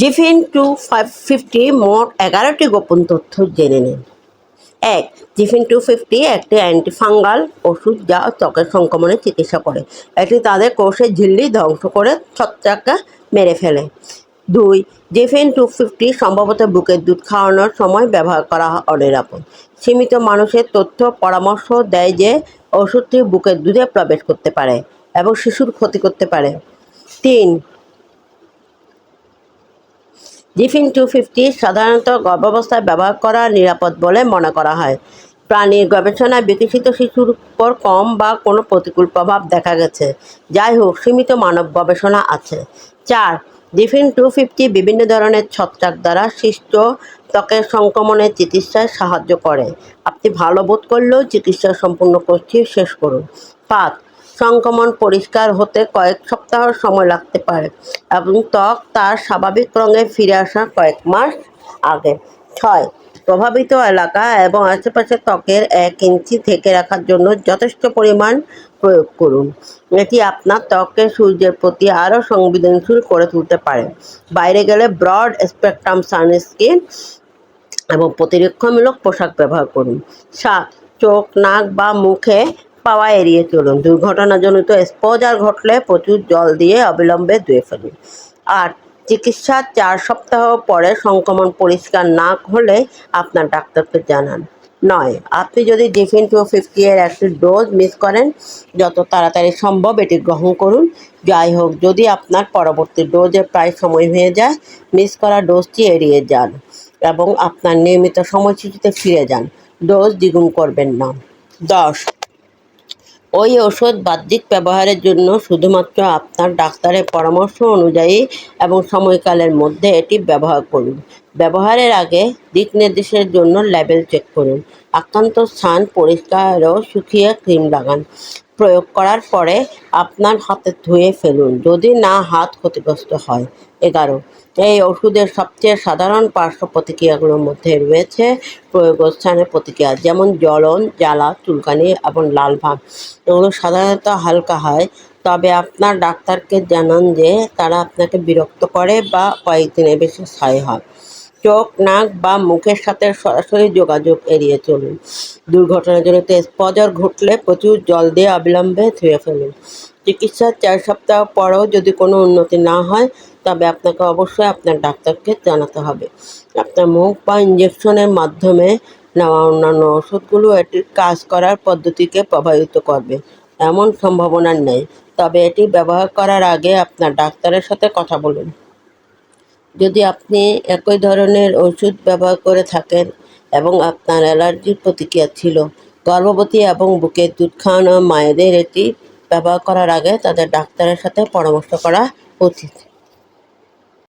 জিফিন two five fifty মোট এগারোটি গোপন তথ্য জেনে নিন। এক, জিফিন টু ফিফটি একটি অ্যান্টিফাঙ্গাল ওষুধ যা ত্বকের সংক্রমণে চিকিৎসা করে। এটি তাদের কোষের ঝিল্লি ধ্বংস করে ছত্রাককে মেরে ফেলে। দুই, জিফিন টু ফিফটি সম্ভবত বুকের দুধ খাওয়ানোর সময় ব্যবহার করা অনিরাপদ। সীমিত মানুষের তথ্য পরামর্শ দেয় যে ওষুধটি বুকের দুধে প্রবেশ করতে পারে এবং শিশুর ক্ষতি করতে পারে। তিন জিফিন টু ফিফটি সাধারণত গর্ভাবস্থায় ব্যবহার করা নিরাপদ বলে মনে করা হয়। প্রাণীর গবেষণায় বিকশিত শিশুর উপর কম বা কোনো প্রতিকূল প্রভাব দেখা গেছে। যাই হোক, সীমিত মানব গবেষণা আছে। চার ডিফিন টু ফিফটি বিভিন্ন ধরনের ছত্রাক দ্বারা সৃষ্ট ত্বকের সংক্রমণের চিকিৎসায় সাহায্য করে। আপনি ভালো বোধ করলেও চিকিৎসা সম্পূর্ণ কোর্সটি শেষ করুন। পাঁচ সংক্রমণ পরিষ্কার হতে কয়েক সপ্তাহ সময় লাগতে পারে এবং ত্বক তার স্বাভাবিক রঙে ফিরে আসা কয়েক মাস আগে। ছয়, প্রভাবিত এলাকা এবং আশেপাশে ত্বকের এক ইঞ্চি থেকে রাখার জন্য যথেষ্ট পরিমাণ প্রয়োগ করুন। এটি আপনার ত্বককে সূর্যের প্রতি আরও সংবেদনশীল করে তুলতে পারে। বাইরে গেলে ব্রড স্পেকট্রাম সানস্ক্রিন এবং প্রতিরক্ষামূলক পোশাক ব্যবহার করুন। সাত, চোখ, নাক বা মুখে পাওয়া এড়িয়ে চলুন। দুর্ঘটনাজনিত এক্সপোজার ঘটলে প্রচুর জল দিয়ে অবিলম্বে ধুয়ে ফেলুন। আট চিকিৎসার চার সপ্তাহ পরে সংক্রমণ পরিষ্কার না হলে আপনার ডাক্তারকে জানান। নয়, আপনি যদি ডিফিন টু ফিফটি এর একটি ডোজ মিস করেন, যত তাড়াতাড়ি সম্ভব এটি গ্রহণ করুন। যাই হোক, যদি আপনার পরবর্তী ডোজে প্রায় সময় হয়ে যায়, মিস করা ডোজটি এড়িয়ে যান এবং আপনার নিয়মিত সময়সূচিতে ফিরে যান। ডোজ দ্বিগুণ করবেন না। দশ ওই ওষুধ বাহ্যিক ব্যবহারের জন্য শুধুমাত্র আপনার ডাক্তারের পরামর্শ অনুযায়ী এবং সময়কালের মধ্যে এটি ব্যবহার করুন। ব্যবহারের আগে দিক নির্দেশের জন্য লেবেল চেক করুন। আক্রান্ত স্থান, পরিষ্কার ও শুকিয়ে ক্রিম লাগান। প্রয়োগ করার পরে আপনার হাতে ধুয়ে ফেলুন। যদি না হাত ক্ষতিগ্রস্ত হয়। এগারো। এই ওষুধের সবচেয়ে সাধারণ পার্শ্ব প্রতিক্রিয়াগুলোর মধ্যে রয়েছে প্রয়োগস্থানের প্রতিক্রিয়া, যেমন জ্বলন, জ্বালা, চুলকানি এবং লাল ভাব এগুলো সাধারণত হালকা হয়, তবে আপনার ডাক্তারকে জানান যে তারা আপনাকে বিরক্ত করে বা কয়েকদিনের বেশি স্থায়ী হয়। চোখ, নাক বা মুখের সাথে সরাসরি যোগাযোগ এড়িয়ে চলুন। দুর্ঘটনাজনিত স্পজর ঘটলে প্রচুর জল দিয়ে অবিলম্বে ধুয়ে ফেলুন। চিকিৎসার চার সপ্তাহ পরেও যদি কোনো উন্নতি না হয়, তবে আপনাকে অবশ্যই আপনার ডাক্তারকে জানাতে হবে। আপনার মুখ বা ইঞ্জেকশনের মাধ্যমে নেওয়া অন্যান্য ওষুধগুলো এটির কাজ করার পদ্ধতিকে প্রভাবিত করবে। এমন সম্ভাবনা নেই, তবে এটি ব্যবহার করার আগে আপনার ডাক্তারের সাথে কথা বলুন। যদি আপনি একই ধরনের ওষুধ ব্যবহার করে থাকেন এবং আপনার অ্যালার্জির প্রতিক্রিয়া ছিল, গর্ভবতী এবং বুকে দুধ খাওয়ানো মায়েদের এটি ব্যবহার করার আগে তাদের ডাক্তারের সাথে পরামর্শ করা উচিত।